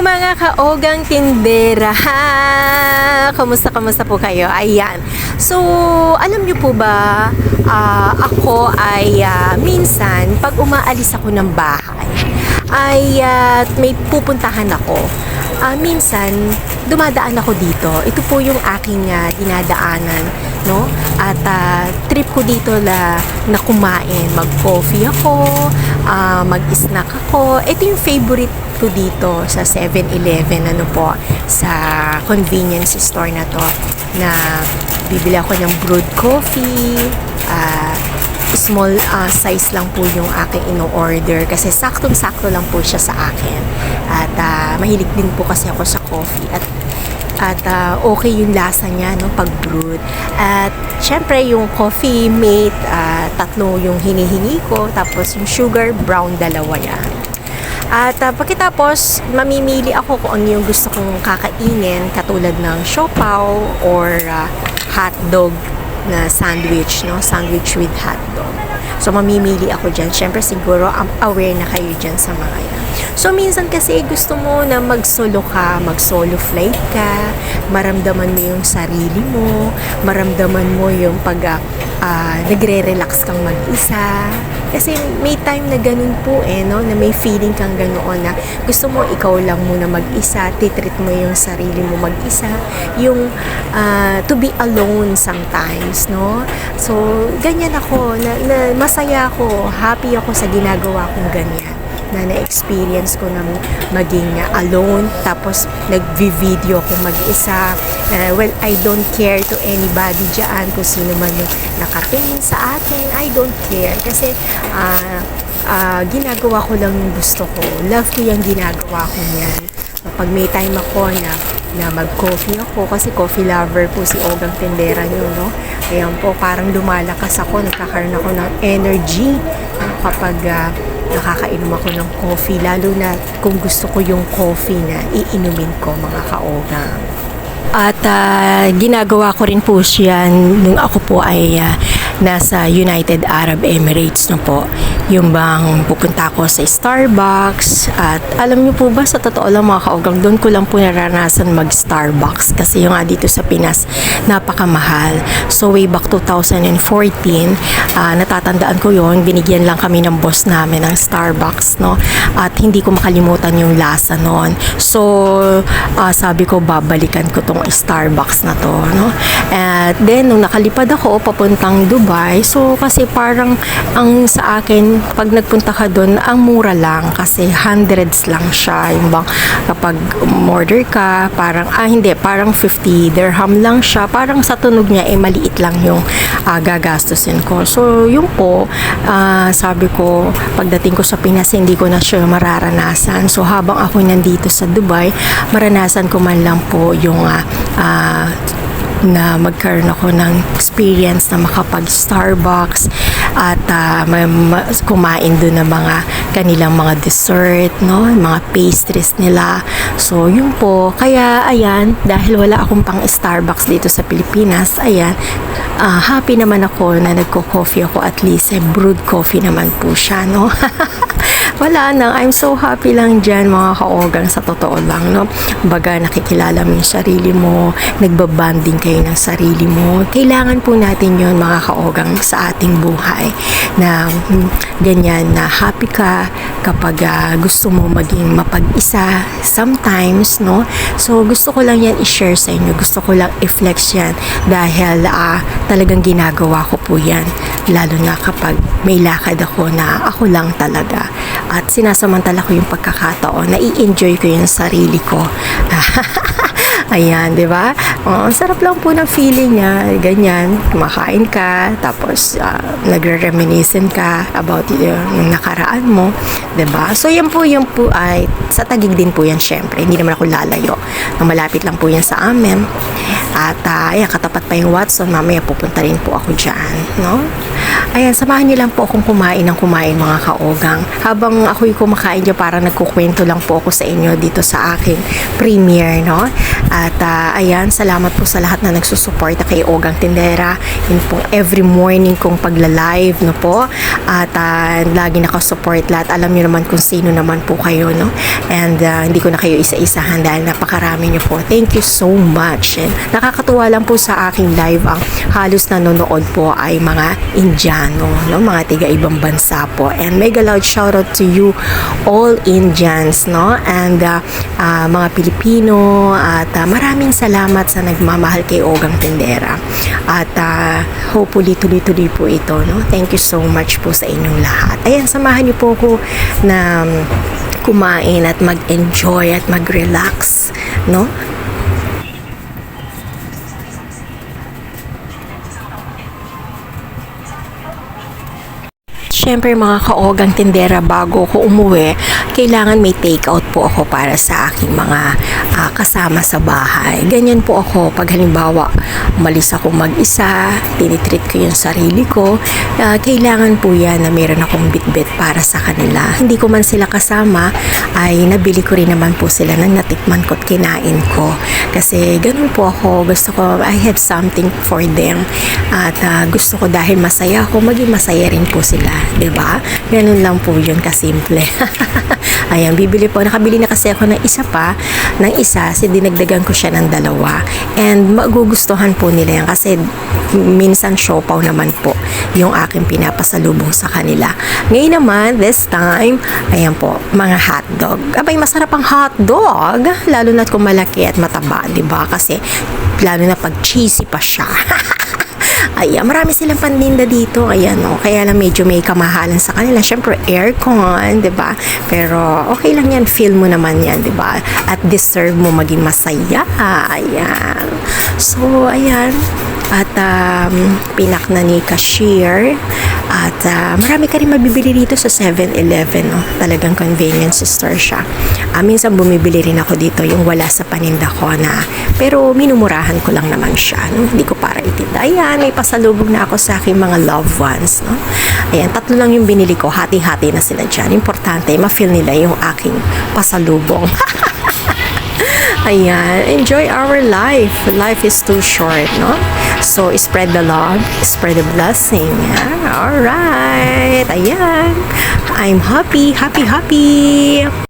mga kaogang tindera. Kamusta, kamusta po kayo? Ayan. So, alam niyo po ba, ah, ako ay ah, minsan, pag umaalis ako ng bahay, ay ah, may pupuntahan ako. Ah, minsan, dumadaan ako dito. Ito po yung aking ah, dinadaanan, no? At ah, trip ko dito la, na kumain. Mag-coffee ako, ah, mag-snack ako. Ito yung favorite ko dito sa 7-Eleven, ano po, sa convenience store na to, na bibili ako ng brewed coffee, ah, small ah, size lang po yung aking ino-order kasi saktong-sakto lang po siya sa akin. At ah, mahilig din po kasi ako sa coffee at at ah, okay yung lasa niya no pag brewed. At syempre yung coffee mate ah, tatlo yung hinihingi ko tapos yung sugar brown dalawa yan. At uh, pagkatapos, mamimili ako kung ano yung gusto kong kakainin katulad ng siopaw or uh, hotdog na sandwich, no? Sandwich with hotdog. So, mamimili ako dyan. Siyempre, siguro, um, aware na kayo dyan sa mga yan. So, minsan kasi gusto mo na mag-solo ka, mag-solo flight ka, maramdaman mo yung sarili mo, maramdaman mo yung pag uh, nagre-relax kang mag-isa. Kasi may time na ganun po eh, no? Na may feeling kang ganoon na gusto mo ikaw lang muna mag-isa, titreat mo yung sarili mo mag-isa. Yung uh, to be alone sometimes, no? So, ganyan ako, na, na masaya ako, happy ako sa ginagawa kong ganyan na na-experience ko na maging alone tapos nag-video ko mag-isa. Uh, well I don't care to anybody dyan kung sino man yung nakatingin sa akin. I don't care kasi uh, uh, ginagawa ko lang yung gusto ko. Love ko yung ginagawa ko niyan pag may time ako na na mag-coffee ako kasi coffee lover po si Ogang Tendera nyo, no? Ayan po, parang lumalakas ako, nagkakaroon ako ng energy kapag uh, nakakainom ako ng coffee, lalo na kung gusto ko yung coffee na iinumin ko mga kaogang. At uh, ginagawa ko rin po siya nung ako po ay uh, nasa United Arab Emirates no po. Yung bang pupunta ako sa Starbucks at alam niyo po ba sa totoo lang mga kaugang doon ko lang po naranasan mag Starbucks kasi yung nga dito sa Pinas napakamahal. So way back 2014 uh, natatandaan ko yon binigyan lang kami ng boss namin ng Starbucks no at hindi ko makalimutan yung lasa noon. So uh, sabi ko babalikan ko tong Starbucks na to no. At then nung nakalipad ako papuntang Dubai so kasi parang ang sa akin pag nagpunta ka doon, ang mura lang kasi hundreds lang siya. Yung bang kapag order ka, parang, ah hindi, parang 50 dirham lang siya. Parang sa tunog niya, eh maliit lang yung uh, gagastusin ko. So, yung po, uh, sabi ko, pagdating ko sa Pinas, hindi ko na siya mararanasan. So, habang ako nandito sa Dubai, maranasan ko man lang po yung uh, uh, na magkaroon ako ng experience na makapag Starbucks at uh, kumain doon ng mga kanilang mga dessert, no? mga pastries nila. So, yun po. Kaya, ayan, dahil wala akong pang Starbucks dito sa Pilipinas, ayan, uh, happy naman ako na nagko-coffee ako at least eh, brewed coffee naman po siya, no? wala na. I'm so happy lang dyan mga kaogang sa totoo lang. No? Baga nakikilala mo yung sarili mo, nagbabanding kayo ng sarili mo. Kailangan po natin yon mga kaogang sa ating buhay na hmm, ganyan na happy ka kapag uh, gusto mo maging mapag-isa sometimes, no? So, gusto ko lang yan i-share sa inyo. Gusto ko lang i-flex yan dahil uh, talagang ginagawa ko po yan. Lalo na kapag may lakad ako na ako lang talaga at sinasamantala ko yung pagkakataon na i-enjoy ko yung sarili ko. Ayan, di ba? Oh, ang sarap lang po ng feeling niya. Ganyan, kumakain ka, tapos uh, nagre-reminiscent ka about yung nakaraan mo. Di ba? So, yan po, yung po ay, sa tagig din po yan, syempre. Hindi naman ako lalayo. Malapit lang po yan sa amin. At, uh, ayan, katapat pa yung Watson. Mamaya pupunta rin po ako dyan, no? Ayan, samahan niyo lang po akong kumain ng kumain mga kaogang. Habang ako'y kumakain dyan, parang nagkukwento lang po ako sa inyo dito sa aking premiere, no? At ah, ayan, salamat po sa lahat na nagsusuporta kay Ogang Tindera. Yun po, every morning kong pagla-live, no po? At ah, lagi nakasupport lahat. Alam niyo naman kung sino naman po kayo, no? And ah, hindi ko na kayo isa-isahan dahil napakarami niyo po. Thank you so much. And nakakatuwa lang po sa aking live ang halos nanonood po ay mga Indiano, no? Mga tiga ibang bansa po. And mega loud shoutout to you all Indians, no? And ah, ah, mga Pilipino at ah, maraming salamat sa nagmamahal kay Ogang Tendera. At ah, hopefully tuloy-tuloy po ito, no? Thank you so much po sa inyong lahat. Ayan, samahan niyo po ako na um, kumain at mag-enjoy at mag-relax, no? Siyempre mga kaogang tindera bago ko umuwi, kailangan may take out po ako para sa aking mga ah, kasama sa bahay. Ganyan po ako pag halimbawa umalis ako mag-isa, tinitreat ko yung sarili ko, ah, kailangan po yan na meron akong bitbit para sa kanila. Hindi ko man sila kasama, ay nabili ko rin naman po sila ng natikman ko at kinain ko. Kasi ganun po ako, gusto ko, I have something for them. At ah, gusto ko dahil masaya ako, maging masaya rin po sila. Ba? Ganun lang po yun kasimple. Ayan, bibili po. Nakabili na kasi ako ng isa pa, ng isa, kasi dinagdagan ko siya ng dalawa. And magugustuhan po nila yan kasi minsan siopaw naman po yung aking pinapasalubong sa kanila. Ngayon naman, this time, ayan po, mga hotdog. Abay, masarap ang hotdog, lalo na kung malaki at mataba, ba? Kasi lalo na pag cheesy pa siya. Ayan, marami silang pandinda dito. Ayan, no. Kaya lang medyo may kamahalan sa kanila. Siyempre, aircon, 'di ba? Pero okay lang yan. Feel mo naman yan, 'di ba? At deserve mo maging masaya. Ayan. So, ayan. At um, pinak na ni cashier. At ah, marami ka rin mabibili dito sa 7-Eleven. No? Talagang convenience store siya. Ah, minsan bumibili rin ako dito yung wala sa paninda ko na pero minumurahan ko lang naman siya. No? Hindi ko para itinda. Ayan, may pasalubog na ako sa aking mga loved ones. No? Ayan, tatlo lang yung binili ko. Hati-hati na sila dyan. Importante, ma-feel nila yung aking pasalubong. Ayan, enjoy our life. Life is too short, no? So, spread the love, spread the blessing. Yeah, Alright, ayan. I'm happy, happy, happy.